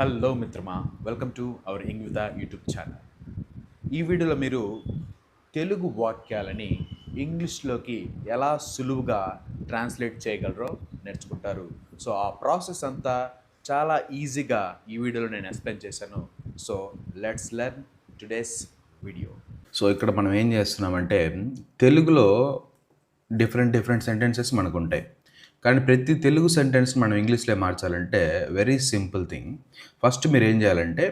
Hello మిత్రమా welcome to our ఇంగ్విత YouTube channel. ఈ వీడియోలో మీరు తెలుగు వాక్యాలని ఇంగ్లీష్లోకి ఎలా సులువుగా ట్రాన్స్లేట్ చేయగలరో నేర్చుకుంటారు. సో ఆ ప్రాసెస్ అంతా చాలా ఈజీగా ఈ వీడియోలో నేను ఎక్స్ప్లెయిన్ చేశాను. So let's learn today's video. So ఇక్కడ మనం ఏం చేస్తున్నామంటే తెలుగులో డిఫరెంట్ డిఫరెంట్ సెంటెన్సెస్ మనకు ఉంటాయి కానీ ప్రతి తెలుగు సెంటెన్స్ మనం ఇంగ్లీష్లో మార్చాలంటే వెరీ సింపుల్ థింగ్ ఫస్ట్ మీరు ఏం చేయాలంటే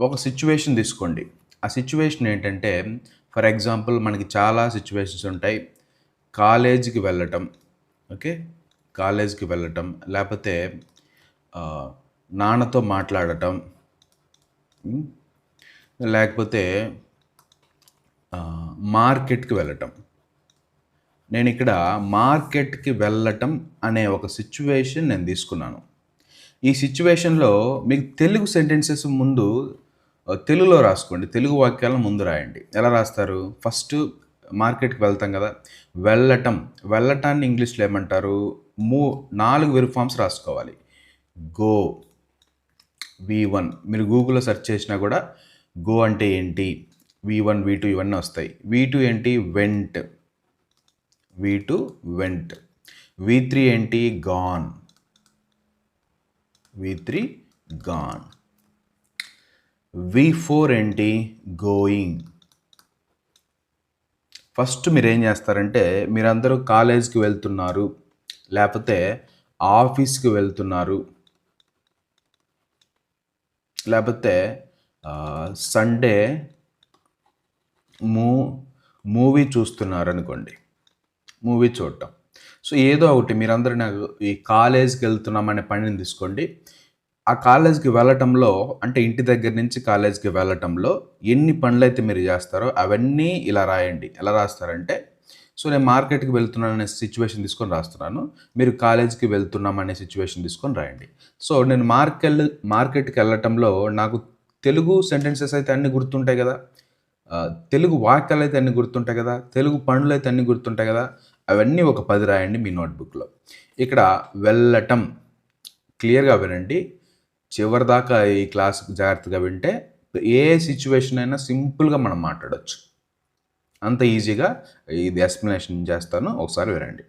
ఒక సిచ్యువేషన్ తీసుకోండి. ఆ సిచ్యువేషన్ ఏంటంటే ఫర్ ఎగ్జాంపుల్ మనకి చాలా సిచ్యువేషన్స్ ఉంటాయి. కాలేజీకి వెళ్ళటం ఓకే కాలేజీకి వెళ్ళటం లేకపోతే నాన్నతో మాట్లాడటం లేకపోతే మార్కెట్కి వెళ్ళటం. నేను ఇక్కడ మార్కెట్కి వెళ్ళటం అనే ఒక సిచ్యువేషన్ నేను తీసుకున్నాను. ఈ సిచ్యువేషన్లో మీకు తెలుగు సెంటెన్సెస్ ముందు తెలుగులో రాసుకోండి. తెలుగు వాక్యాలను ముందు రాయండి. ఎలా రాస్తారు? ఫస్ట్ మార్కెట్కి వెళ్తాం కదా. వెళ్ళటం. వెళ్ళటాన్ని ఇంగ్లీష్లో ఏమంటారు? మూ నాలుగు వెరు ఫామ్స్ రాసుకోవాలి. Go V one. మీరు గూగుల్లో సెర్చ్ చేసినా కూడా గో అంటే ఏంటి? వి వన్ వి టూ ఇవన్నీ వస్తాయి. వి టూ ఏంటి? Went. V two went. V three ఏంటి? Gone. V three gone. V four ఏంటి? గోయింగ్. ఫస్ట్ మీరు ఏం చేస్తారంటే మీరందరూ కాలేజ్కి వెళ్తున్నారు లేకపోతే ఆఫీస్కి వెళ్తున్నారు లేకపోతే సండే మూ మూవీ చూస్తున్నారు అనుకోండి మూవీ చూడటం. సో ఏదో ఒకటి మీరందరూ నాకు ఈ కాలేజ్కి వెళ్తున్నామనే పనిని తీసుకోండి. ఆ కాలేజ్కి వెళ్ళటంలో అంటే ఇంటి దగ్గర నుంచి కాలేజ్కి వెళ్ళటంలో ఎన్ని పనులు అయితే మీరు చేస్తారో అవన్నీ ఇలా రాయండి. ఎలా రాస్తారంటే సో నేను మార్కెట్కి వెళ్తున్నాను అనే సిచ్యువేషన్ తీసుకొని రాస్తున్నాను. మీరు కాలేజ్కి వెళ్తున్నాం అనే సిచ్యువేషన్ తీసుకొని రాయండి. సో నేను మార్కెట్ మార్కెట్కి వెళ్ళటంలో నాకు తెలుగు సెంటెన్సెస్ అయితే అన్నీ గుర్తుంటాయి కదా. తెలుగు వాక్యాలు అయితే అన్ని గుర్తుంటాయి కదా. తెలుగు పనులు అయితే అన్ని గుర్తుంటాయి కదా. అవన్నీ ఒక పది రాయండి మీ నోట్బుక్లో. ఇక్కడ వెళ్ళటం క్లియర్గా వినండి. చివరిదాకా ఈ క్లాస్ జాగ్రత్తగా వింటే ఏ సిచ్యువేషన్ అయినా సింపుల్గా మనం మాట్లాడవచ్చు అంత ఈజీగా ఇది ఎక్స్ప్లెనేషన్ చేస్తాను. ఒకసారి వినండి.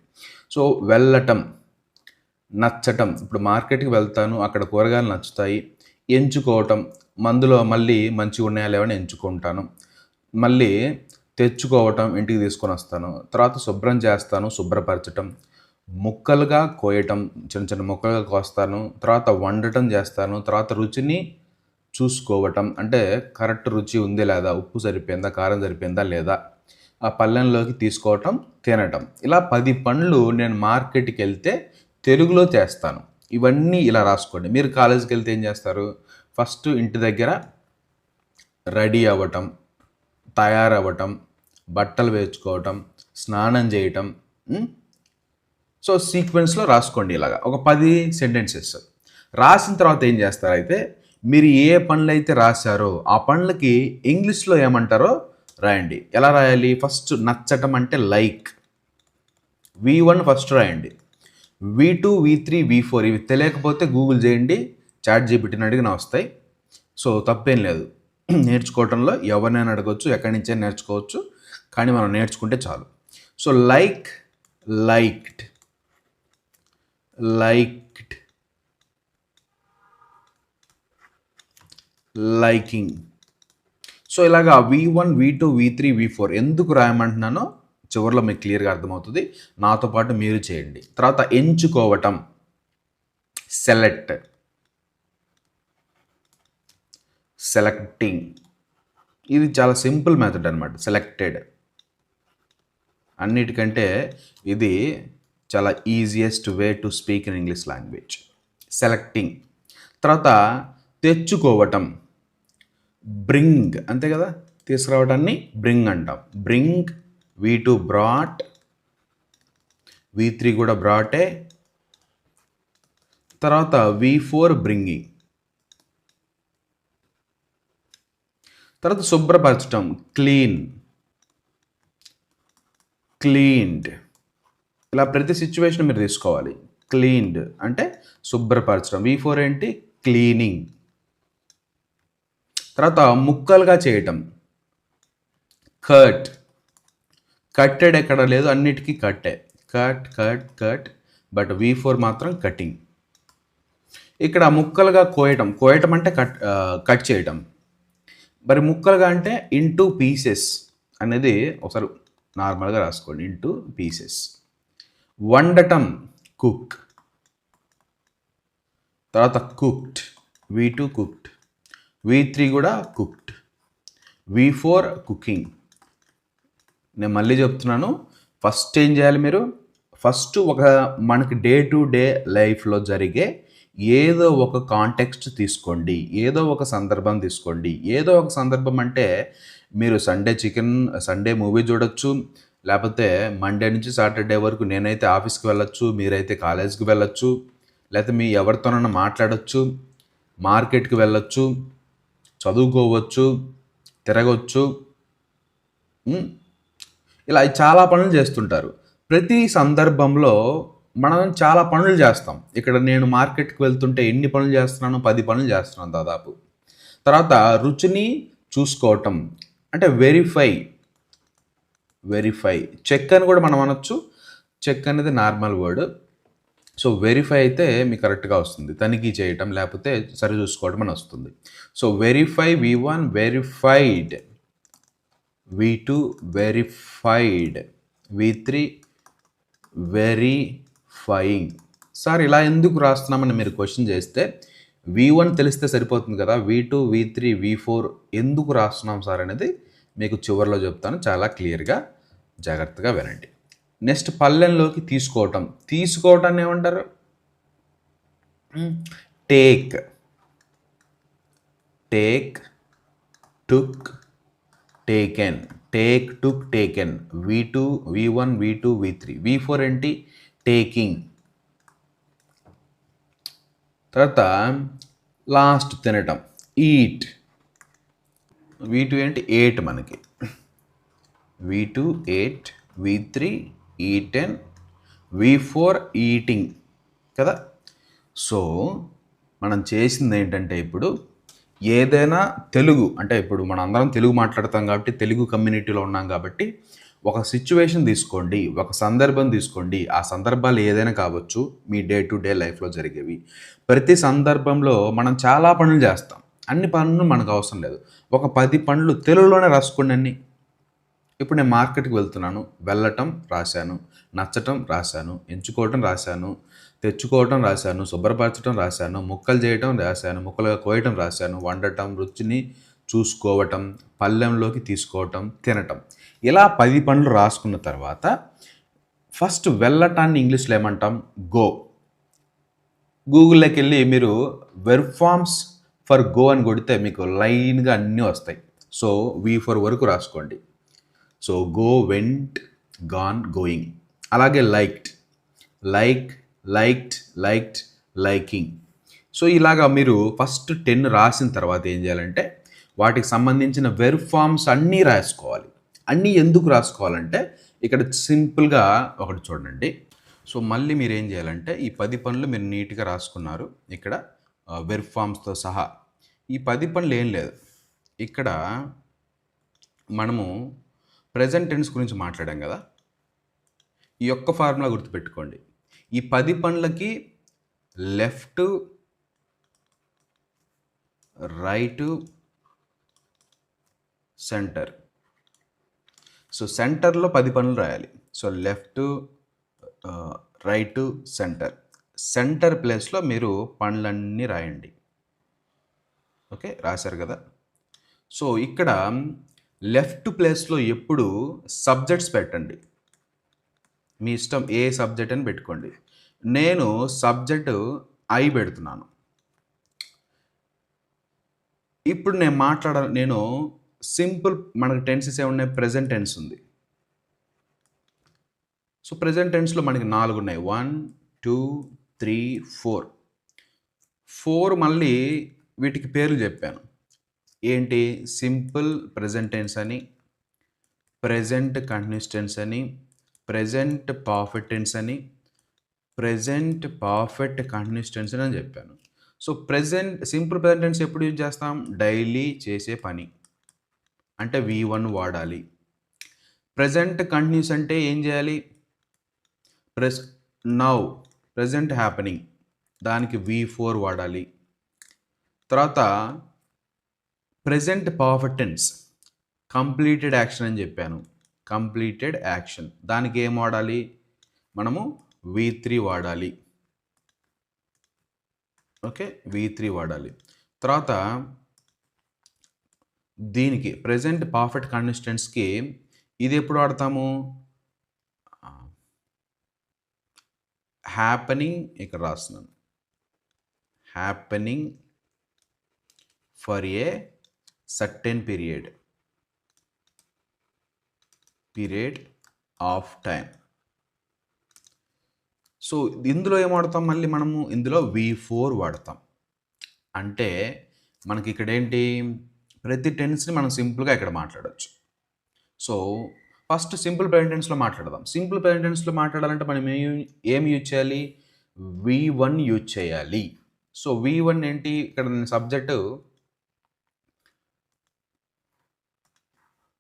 సో వెళ్ళటం నచ్చటం ఇప్పుడు మార్కెట్కి వెళ్తాను అక్కడ కూరగాయలు నచ్చుతాయి ఎంచుకోవటం మందులో మళ్ళీ మంచిగా ఉన్నాయా లేవని ఎంచుకుంటాను. మళ్ళీ తెచ్చుకోవటం ఇంటికి తీసుకొని వస్తాను. తర్వాత శుభ్రం చేస్తాను శుభ్రపరచటం. ముక్కలుగా కోయటం చిన్న చిన్న ముక్కలుగా కోస్తాను. తర్వాత వండటం చేస్తాను. తర్వాత రుచిని చూసుకోవటం. అంటే కరెక్ట్ రుచి ఉంది లేదా? ఉప్పు సరిపోయిందా? కారం సరిపోయిందా లేదా? ఆ పళ్ళెంలోకి తీసుకోవటం తినటం. ఇలా పది పనులు నేను మార్కెట్కి వెళ్తే తెలుగులో చేస్తాను. ఇవన్నీ ఇలా రాసుకోండి. మీరు కాలేజీకి వెళ్తే ఏం చేస్తారు? ఫస్ట్ ఇంటి దగ్గర రెడీ అవ్వటం తయారవ్వటం బట్టలు వేసుకోవటం స్నానం చేయటం సో సీక్వెన్స్లో రాసుకోండి ఇలాగా. ఒక పది సెంటెన్సెస్. రాసిన తర్వాత ఏం చేస్తారైతే మీరు ఏ పనులు అయితే రాశారో ఆ పనులకి ఇంగ్లీష్లో ఏమంటారో రాయండి. ఎలా రాయాలి? ఫస్ట్ నచ్చటం అంటే లైక్. వి వన్ ఫస్ట్ రాయండి. V two V three V four ఇవి తెలియకపోతే గూగుల్ చేయండి. చాట్ జీపీటీని అడిగిన వస్తాయి. సో తప్పేం లేదు. నేర్చుకోవటంలో ఎవరినైనా అడగవచ్చు ఎక్కడి నుంచే నేర్చుకోవచ్చు. కానీ మనం నేర్చుకుంటే చాలు. So like liked. Liked. Liking. So ఇలాగా V one V two V three V four ఎందుకు రాయమంటున్నానో చివరిలో మీకు క్లియర్గా అర్థమవుతుంది. నాతో పాటు మీరు చేయండి. తర్వాత ఎంచుకోవటం. సెలెక్ట్. సెలెక్టింగ్. ఇది చాలా సింపుల్ మెథడ్ అనమాట సెలెక్టెడ్. అన్నిటికంటే ఇది చాలా easiest way to speak in English language selecting తర్వాత తెచ్చుకోవటం. బ్రింగ్ అంతే కదా? తీసుకురావటాన్ని బ్రింగ్ అంటాం. Bring V two brought V three కూడా బ్రాటే తర్వాత వి ఫోర్ బ్రింగింగ్ తర్వాత శుభ్రపరచటం. Clean cleaned. ఇలా ప్రతి సిచ్యువేషన్ మీరు తీసుకోవాలి. క్లీన్డ్ అంటే శుభ్రపరచడం. వి ఫోర్ ఏంటి? క్లీనింగ్. తర్వాత ముక్కలుగా చేయటం. కట్ కట్టెడ్ ఎక్కడ లేదు అన్నిటికీ కట్టే. Cut cut cut but V four మాత్రం కటింగ్. ఇక్కడ ముక్కలుగా కోయటం. కోయటం అంటే కట్ కట్ చేయటం. మరి ముక్కలుగా అంటే ఇంటూ పీసెస్ అనేది ఒకసారి నార్మల్గా రాసుకోండి ఇంటూ పీసెస్ వండటం కుక్ తర్వాత cooked V two cooked V three కూడా కుక్డ్ వి ఫోర్ కుకింగ్ నేను మళ్ళీ చెప్తున్నాను ఫస్ట్ ఏం చేయాలి మీరు? ఫస్ట్ ఒక మనకి డే టు డే లైఫ్లో జరిగే ఏదో ఒక కాంటెక్స్ట్ తీసుకోండి ఏదో ఒక సందర్భం తీసుకోండి. ఏదో ఒక సందర్భం అంటే మీరు సండే చికెన్ సండే మూవీ చూడొచ్చు లేకపోతే మండే నుంచి సాటర్డే వరకు నేనైతే ఆఫీస్కి వెళ్ళొచ్చు మీరైతే కాలేజ్కి వెళ్ళొచ్చు లేకపోతే మీ ఎవరితోనైనా మాట్లాడచ్చు మార్కెట్కి వెళ్ళొచ్చు చదువుకోవచ్చు తిరగవచ్చు ఇలా చాలా పనులు చేస్తుంటారు. ప్రతి సందర్భంలో మనం చాలా పనులు చేస్తాం. ఇక్కడ నేను మార్కెట్కి వెళ్తుంటే ఎన్ని పనులు చేస్తున్నాను పది పనులు చేస్తున్నాను దాదాపు. తర్వాత రుచిని చూసుకోవటం. అంటే వెరిఫై వెరిఫై చెక్ అని కూడా మనం అనొచ్చు. చెక్ అనేది నార్మల్ వర్డ్ సో వెరిఫై అయితే మీకు కరెక్ట్గా వస్తుంది. తనిఖీ చేయటం లేకపోతే సరి చూసుకోవడం అని వస్తుంది. So verify V one verified V two verified V three verifying sir ఇలా ఎందుకు రాస్తున్నామని మీరు క్వశ్చన్ చేస్తే వి వన్ తెలిస్తే సరిపోతుంది కదా. V two V three V four ఎందుకు రాస్తున్నాం సార్ అనేది మీకు చివరిలో చెప్తాను. చాలా క్లియర్గా జాగ్రత్తగా వినండి. నెక్స్ట్ పల్లెంలోకి తీసుకోవటం. తీసుకోవటాన్ని ఏమంటారు? Take take took taken take took taken V two V one V two V three V four ఏంటి? టేకింగ్ తర్వాత లాస్ట్ తినటం. ఈట్ వి టూ ఏంటి? ఎయిట్ మనకి. V two ate V three eaten V four eating కదా? So మనం చేసింది ఏంటంటే ఇప్పుడు ఏదైనా తెలుగు అంటే ఇప్పుడు మనం అందరం తెలుగు మాట్లాడతాం కాబట్టి తెలుగు కమ్యూనిటీలో ఉన్నాం కాబట్టి ఒక సిచ్యువేషన్ తీసుకోండి ఒక సందర్భం తీసుకోండి. ఆ సందర్భాలు ఏదైనా కావచ్చు మీ డే టు డే లైఫ్లో జరిగేవి. ప్రతి సందర్భంలో మనం చాలా పనులు చేస్తాం. అన్ని పనులు మనకు అవసరం లేదు. ఒక పది పనులు తెలుగులోనే రాసుకోండి అన్ని. ఇప్పుడు నేను మార్కెట్కి వెళ్తున్నాను. వెళ్ళటం రాశాను. నచ్చటం రాశాను. ఎంచుకోవటం రాశాను. తెచ్చుకోవటం రాశాను. శుభ్రపరచడం రాశాను. ముక్కలు చేయటం రాశాను. ముక్కలుగా కోయటం రాశాను. వండటం రుచిని చూసుకోవటం పళ్ళెంలోకి తీసుకోవటం తినటం. ఇలా పది పనులు రాసుకున్న తర్వాత ఫస్ట్ వెళ్ళటాన్ని ఇంగ్లీష్లో ఏమంటాం? గో. గూగుల్లోకి వెళ్ళి మీరు వెర్బ్ ఫార్మ్స్ ఫర్ గో అని కొడితే మీకు లైన్గా అన్నీ వస్తాయి. సో వి ఫర్ వరకు రాసుకోండి. So go went gone going. అలాగే liked. Like liked liked liking. So ఇలాగా మీరు ఫస్ట్ టెన్ రాసిన తర్వాత ఏం చేయాలంటే వాటికి సంబంధించిన వెర్బ్ ఫార్మ్స్ అన్నీ రాసుకోవాలి. అన్నీ ఎందుకు రాసుకోవాలంటే ఇక్కడ సింపుల్గా ఒకటి చూడండి. సో మళ్ళీ మీరు ఏం చేయాలంటే ఈ పది పనులు మీరు నీట్గా రాసుకున్నారు. ఇక్కడ వెర్బ్ ఫార్మ్స్తో సహా. ఈ పది పనులు ఏం లేదు. ఇక్కడ మనము ప్రజెంట్ టెన్స్ గురించి మాట్లాడాం కదా. ఈ యొక్క ఫార్ములా గుర్తుపెట్టుకోండి. ఈ పది పనులకి లెఫ్ట్ రైటు సెంటర్. సో సెంటర్లో పది పనులు రాయాలి. So left right centre. Centre ప్లేస్లో మీరు పనులన్నీ రాయండి. ఓకే? రాశారు కదా? సో ఇక్కడ లెఫ్ట్ ప్లేస్లో ఎప్పుడు సబ్జెక్ట్స్ పెట్టండి. మీ ఇష్టం ఏ సబ్జెక్ట్ అని పెట్టుకోండి. నేను సబ్జెక్టు ఐ పెడుతున్నాను. ఇప్పుడు నేను మాట్లాడ నేను సింపుల్ మనకి టెన్సెస్ ఏమున్నాయి ప్రజెంట్ టెన్స్ ఉంది. సో ప్రజెంట్ టెన్స్లో మనకి నాలుగు ఉన్నాయి. One two three four four మళ్ళీ వీటికి పేర్లు చెప్పాను. ఏంటి? సింపుల్ ప్రజెంట్ టెన్స్ అని ప్రజెంట్ కంటిన్యూస్ టెన్స్ అని ప్రజెంట్ పర్ఫెక్ట్ టెన్స్ అని ప్రజెంట్ పర్ఫెక్ట్ కంటిన్యూస్ టెన్స్ అని చెప్పాను. So present simple present tense ఎప్పుడు యూజ్ చేస్తాం? డైలీ చేసే పని. అంటే వి వన్ వాడాలి. ప్రజెంట్ కంటిన్యూస్ అంటే ఏం చేయాలి? ప్రెస్ నౌ ప్రజెంట్ హ్యాపెనింగ్ దానికి వి ఫోర్ వాడాలి. తర్వాత ప్రజెంట్ పర్ఫెక్టెన్స్ కంప్లీటెడ్ యాక్షన్ అని చెప్పాను. కంప్లీటెడ్ యాక్షన్ దానికి ఏం వాడాలి? మనము వి త్రీ వాడాలి. ఓకే వి త్రీ వాడాలి. తర్వాత దీనికి ప్రజెంట్ పర్ఫెక్ట్ కండిస్టెంట్స్కి ఇది ఎప్పుడు వాడతాము? హ్యాపెనింగ్ ఇక్కడ రాస్తున్నాను. Happening for a certain period period of time so ఇందులో ఏం వాడతాం? మళ్ళీ మనము ఇందులో వి ఫోర్ వాడతాం. అంటే మనకి ఇక్కడ ఏంటి? ప్రతి టెన్స్ని మనం సింపుల్గా ఇక్కడ మాట్లాడవచ్చు సో ఫస్ట్ సింపుల్ ప్రెజెంట్ టెన్స్లో మాట్లాడదాం. సింపుల్ ప్రెజెంట్ టెన్స్లో మాట్లాడాలంటే మనం ఏం ఏం యూజ్ చేయాలి? వి వన్ యూజ్ చేయాలి. సో వి వన్ ఏంటి? ఇక్కడ నేను సబ్జెక్టు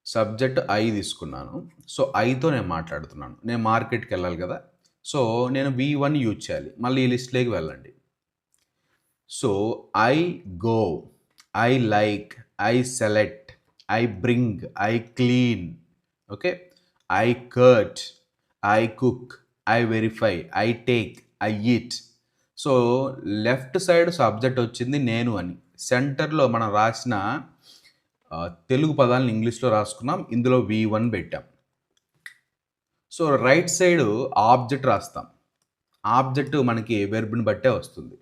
సబ్జెక్ట్ ఐ తీసుకున్నాను. సో ఐతో నేను మాట్లాడుతున్నాను. నేను మార్కెట్కి వెళ్ళాలి కదా. సో నేను వి వన్ యూజ్ చేయాలి. మళ్ళీ ఈ లిస్ట్లోకి వెళ్ళండి. So I go I like I select I bring I clean okay? I cut I cook I verify I take I eat. So left side subject వచ్చింది నేను అని. సెంటర్లో మనం రాసిన తెలుగు పదాలను ఇంగ్లీష్లో రాసుకున్నాం ఇందులో వి వన్ పెట్టాం. సో రైట్ సైడ్ ఆబ్జెక్ట్ రాస్తాం. ఆబ్జెక్ట్ మనకి వెర్బ్ని బట్టే వస్తుంది.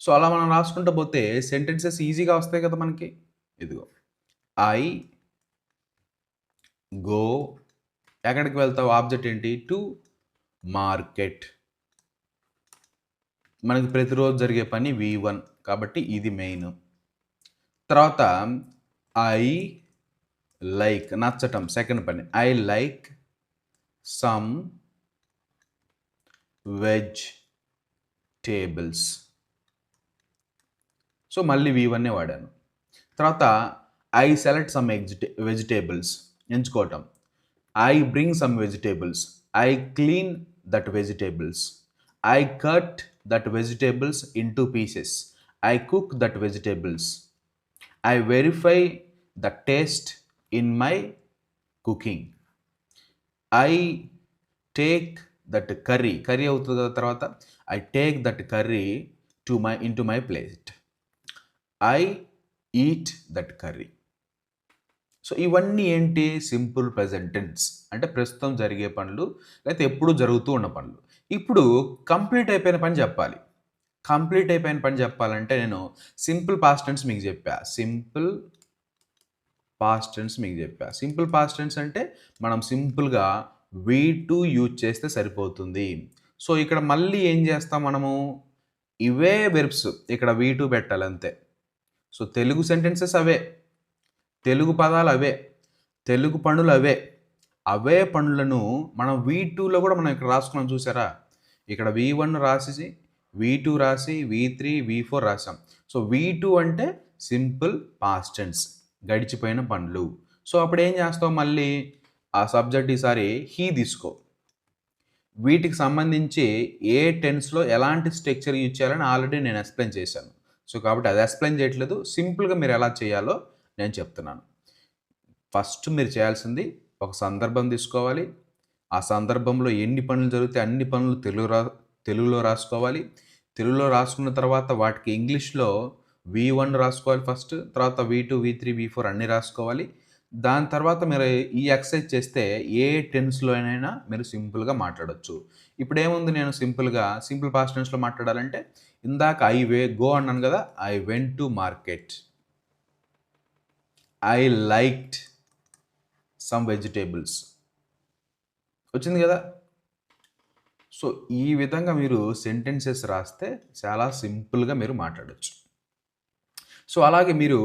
సో అలా మనం రాసుకుంటూ పోతే సెంటెన్సెస్ ఈజీగా వస్తాయి కదా మనకి. ఇదిగో. ఐ గో ఎక్కడికి వెళ్తావు? ఆబ్జెక్ట్ ఏంటి? To market. మనకి ప్రతిరోజు జరిగే పని వి వన్ కాబట్టి ఇది మెయిన్. తర్వాత ఐ లైక్ నచ్చటం సెకండ్ పని. I like some vegetables. So మళ్ళీ వి వాడాను. తర్వాత ఐ సెలెక్ట్ సమ్ ఎగ్జిటే vegetables ఎంచుకోవటం. I bring some vegetables I clean that vegetables I cut that vegetables in two pieces I cook that vegetables I verify the taste in my cooking I take that curry curry అవుతుంది కదా తర్వాత? I take that curry to my in to my plate I eat that curry so ఇవన్నీ ఏంటి? Simple present tense అంటే ప్రస్తుతం జరిగే పనులు లేకపోతే ఎప్పుడు జరుగుతూ ఉన్న పనులు. ఇప్పుడు కంప్లీట్ అయిపోయిన పని చెప్పాలి. కంప్లీట్ అయిపోయిన పని చెప్పాలంటే నేను సింపుల్ పాస్ట్ టెన్స్ మీకు చెప్పా. సింపుల్ పాస్ట్ టెన్స్ మీకు చెప్పా. సింపుల్ పాస్ట్ టెన్స్ అంటే మనం సింపుల్గా వీ టు యూజ్ చేస్తే సరిపోతుంది. సో ఇక్కడ మళ్ళీ ఏం చేస్తాం మనము? ఇవే వెర్బ్స్ ఇక్కడ వీ టూ పెట్టాలంతే. సో తెలుగు సెంటెన్సెస్ అవే. తెలుగు పదాలు అవే. తెలుగు పనులు అవే. అవే పనులను మనం వీ టూలో కూడా మనం ఇక్కడ రాసుకున్నాం చూసారా? ఇక్కడ వి వన్ రాసి వి టూ రాసి వి త్రీ వి ఫోర్ రాసాం. సో వి టూ అంటే సింపుల్ పాస్టెన్స్ గడిచిపోయిన పనులు. సో అప్పుడు ఏం చేస్తావు మళ్ళీ? ఆ సబ్జెక్ట్ ఈసారి హీ తీసుకో. వీటికి సంబంధించి ఏ టెన్స్లో ఎలాంటి స్ట్రక్చర్ యూజ్ చేయాలని ఆల్రెడీ నేను ఎక్స్ప్లెయిన్ చేశాను. సో కాబట్టి అది ఎక్స్ప్లెయిన్ చేయట్లేదు. సింపుల్గా మీరు ఎలా చేయాలో నేను చెప్తున్నాను. ఫస్ట్ మీరు చేయాల్సింది ఒక సందర్భం తీసుకోవాలి. ఆ సందర్భంలో ఎన్ని పనులు జరిగితే అన్ని పనులు తెలుగు రా తెలుగులో రాసుకోవాలి. తెలుగులో రాసుకున్న తర్వాత వాటికి ఇంగ్లీష్లో వి వన్ రాసుకోవాలి ఫస్ట్ తర్వాత V two V three V four అన్నీ రాసుకోవాలి. దాని తర్వాత మీరు ఈ ఎక్సర్సైజ్ చేస్తే ఏ టెన్స్లోనైనా మీరు సింపుల్గా మాట్లాడవచ్చు ఇప్పుడు ఏముంది నేను సింపుల్గా సింపుల్ పాస్ట్ టెన్స్లో మాట్లాడాలంటే ఇందాక ఐ వే గో అన్నాను కదా I went to market I liked some vegetables వచ్చింది కదా? సో ఈ విధంగా మీరు సెంటెన్సెస్ రాస్తే చాలా సింపుల్గా మీరు మాట్లాడచ్చు. సో అలాగే మీరు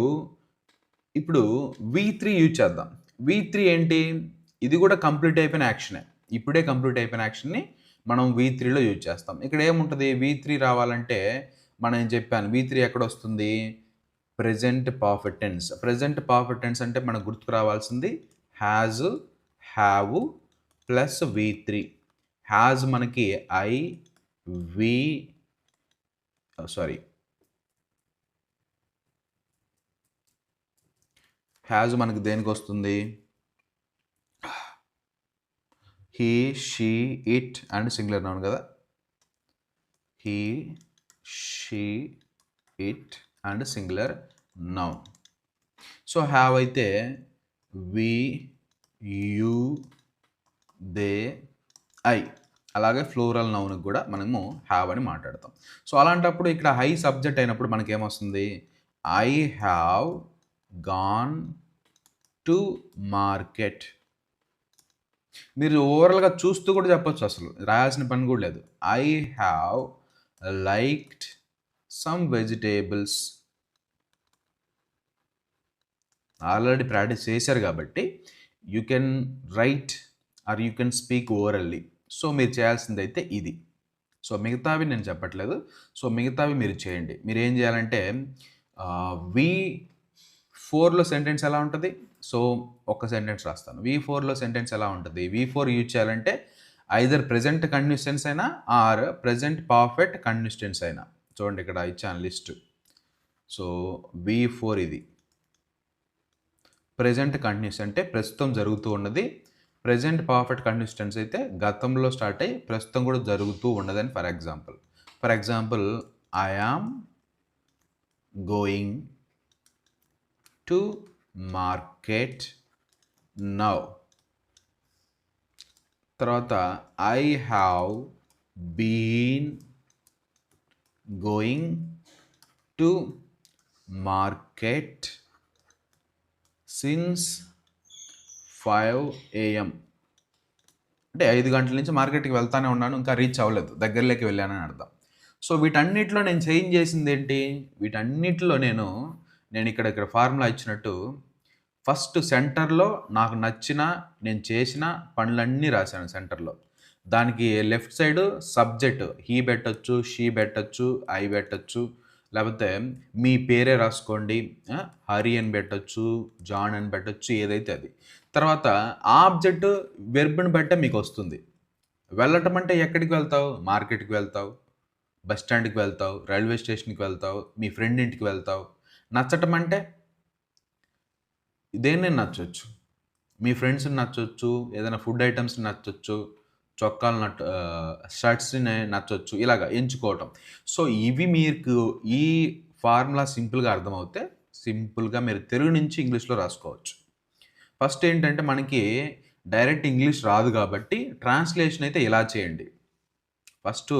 ఇప్పుడు వి త్రీ యూజ్ చేద్దాం. వి త్రీ ఏంటి? ఇది కూడా కంప్లీట్ అయిపోయిన యాక్షనే ఇప్పుడే కంప్లీట్ అయిపోయిన యాక్షన్ని మనం వి త్రీలో యూజ్ చేస్తాం. ఇక్కడ ఏముంటుంది? వి త్రీ రావాలంటే మనం ఏం చెప్పాను? వి త్రీ ఎక్కడ వస్తుంది present perfect tense present perfect tense అంటే మనకు గుర్తుకు రావాల్సింది has have plus V three has మనకి ఐ వి సారీ హ్యాజ్ మనకి దేనికి వస్తుంది he she it and singular noun కదా. He she it and singular noun so have అయితే వి యూ దే ఐ అలాగే ఫ్లోరల్ నౌన్కి కూడా మనము హ్యావ్ అని మాట్లాడతాం. సో అలాంటప్పుడు ఇక్కడ హై సబ్జెక్ట్ అయినప్పుడు మనకి ఏమొస్తుంది I have gone to market మీరు ఓవరాల్గా చూస్తూ కూడా చెప్పొచ్చు అసలు. రాయాల్సిన పని కూడా లేదు. I have liked some vegetables already practice చేశారు కాబట్టి you can write or you can speak overally so మీరు చేయాల్సింది అయితే ఇది. సో మిగతావి నేను చెప్పట్లేదు. సో మిగతావి మీరు చేయండి. మీరు ఏం చేయాలంటే వి ఫోర్లో సెంటెన్స్ ఎలా ఉంటుంది? సో ఒక సెంటెన్స్ రాస్తాను. వి ఫోర్లో సెంటెన్స్ ఎలా ఉంటుంది? వి ఫోర్ యూజ్ చేయాలంటే ఐదర్ ప్రజెంట్ కంటిన్యూస్ అయినా ఆర్ ప్రజెంట్ పర్ఫెక్ట్ కంటిన్యూస్ అయినా. చూడండి ఇక్కడ ఇచ్చాను లిస్ట్ సో వి ఫోర్ ఇది. ప్రజెంట్ కంటిన్యూస్ అంటే ప్రస్తుతం జరుగుతూ ఉన్నది. ప్రజెంట్ పర్ఫెక్ట్ కంటిన్యూస్ అయితే గతంలో స్టార్ట్ అయ్యి ప్రస్తుతం కూడా జరుగుతూ ఉన్నదని for example for example I am going to market now. తర్వాత I have been going to market since five AM. అంటే ఐదు గంటల నుంచి మార్కెట్కి వెళ్తానే ఉన్నాను ఇంకా రీచ్ అవ్వలేదు. దగ్గరలోకి వెళ్ళానని అర్థం. సో వీటన్నిటిలో నేను చేంజ్ చేసింది ఏంటి? వీటన్నిటిలో నేను నేను ఇక్కడ ఇక్కడ ఫార్ములా ఇచ్చినట్టు ఫస్ట్ సెంటర్లో నాకు నచ్చిన నేను చేసిన పనులన్నీ రాశాను సెంటర్లో. దానికి లెఫ్ట్ సైడ్ సబ్జెక్ట్ హీ పెట్టచ్చు షీ పెట్టచ్చు ఐ పెట్టచ్చు. లేకపోతే మీ పేరే రాసుకోండి హరి అని పెట్టచ్చు జాన్ అని పెట్టచ్చు ఏదైతే అది. తర్వాత ఆ ఆబ్జెక్ట్ వెర్బ్ని బట్టే మీకు వస్తుంది. వెళ్ళటం అంటే ఎక్కడికి వెళ్తావు? మార్కెట్కి వెళ్తావు? బస్ స్టాండ్కి వెళ్తావు? రైల్వే స్టేషన్కి వెళ్తావు? మీ ఫ్రెండ్ ఇంటికి వెళ్తావు? నచ్చటం అంటే దేన్ని నచ్చవచ్చు మీ ఫ్రెండ్స్ని నచ్చవచ్చు ఏదైనా ఫుడ్ ఐటమ్స్ నచ్చవచ్చు చొక్కాలు నట్ షర్ట్స్ని నచ్చవచ్చు ఇలాగ ఎంచుకోవటం. సో ఇవి మీకు ఈ ఫార్ములా సింపుల్గా అర్థమవుతే సింపుల్గా మీరు తెలుగు నుంచి ఇంగ్లీష్లో రాసుకోవచ్చు. ఫస్ట్ ఏంటంటే మనకి డైరెక్ట్ ఇంగ్లీష్ రాదు కాబట్టి ట్రాన్స్లేషన్ అయితే ఇలా చేయండి. ఫస్ట్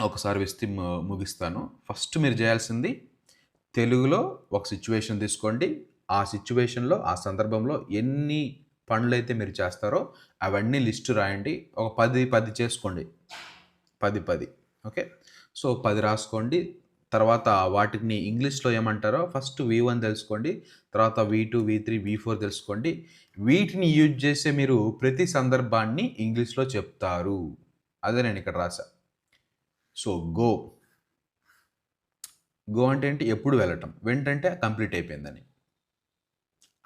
ఒకసారి విస్తి ముగిస్తాను. ఫస్ట్ మీరు చేయాల్సింది తెలుగులో ఒక సిచ్యువేషన్ తీసుకోండి ఆ సిచ్యువేషన్లో ఆ సందర్భంలో ఎన్ని పనులు అయితే మీరు చేస్తారో అవన్నీ లిస్టు రాయండి. ఒక పది పది చేసుకోండి. పది పది. ఓకే? సో పది రాసుకోండి. తర్వాత వాటిని ఇంగ్లీష్లో ఏమంటారో ఫస్ట్ వి వన్ తెలుసుకోండి. తర్వాత V two V three V four తెలుసుకోండి. వీటిని యూజ్ చేసే మీరు ప్రతి సందర్భాన్ని ఇంగ్లీష్లో చెప్తారు. అదే నేను ఇక్కడ రాసా సో గో. గో అంటే ఏంటి? ఎప్పుడు వెళ్ళటం. వెంటంటే కంప్లీట్ అయిపోయిందని.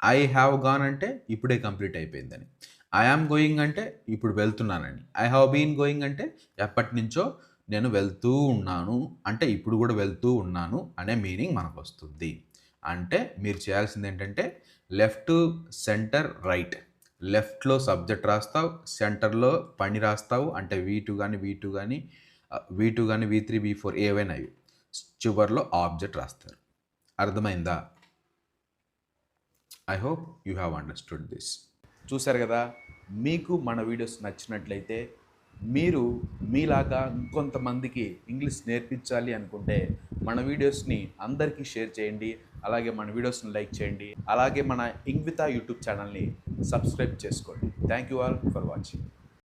ఐ హ్యావ్ గాన్ అంటే ఇప్పుడే కంప్లీట్ అయిపోయిందని. ఐ ఆమ్ గోయింగ్ అంటే ఇప్పుడు వెళ్తున్నానని ఐ హ్యావ్ బీన్ గోయింగ్ అంటే ఎప్పటి నుంచో నేను వెళ్తూ ఉన్నాను అంటే ఇప్పుడు కూడా వెళ్తూ ఉన్నాను అనే మీనింగ్ మనకు వస్తుంది అంటే మీరు చేయాల్సింది ఏంటంటే లెఫ్ట్ సెంటర్ రైట్ లెఫ్ట్లో సబ్జెక్ట్ రాస్తావు సెంటర్లో పని రాస్తావు అంటే వీ టూ కానీ వీ టూ కానీ వీ టూ కానీ వీ త్రీ వీ ఫోర్ ఏవైనా అవి చివరిలో ఆబ్జెక్ట్ రాస్తారు. అర్థమైందా? I hope you have understood this చూశారు కదా మీకు మన వీడియోస్ నచ్చినట్లయితే మీరు మీలాగా ఇంకొంతమందికి ఇంగ్లీష్ నేర్పించాలి అనుకుంటే మన వీడియోస్ని అందరికీ షేర్ చేయండి అలాగే మన వీడియోస్ని లైక్ చేయండి అలాగే మన ఇంగ్వితా యూట్యూబ్ ఛానల్ని సబ్స్క్రైబ్ చేసుకోండి. Thank you all for watching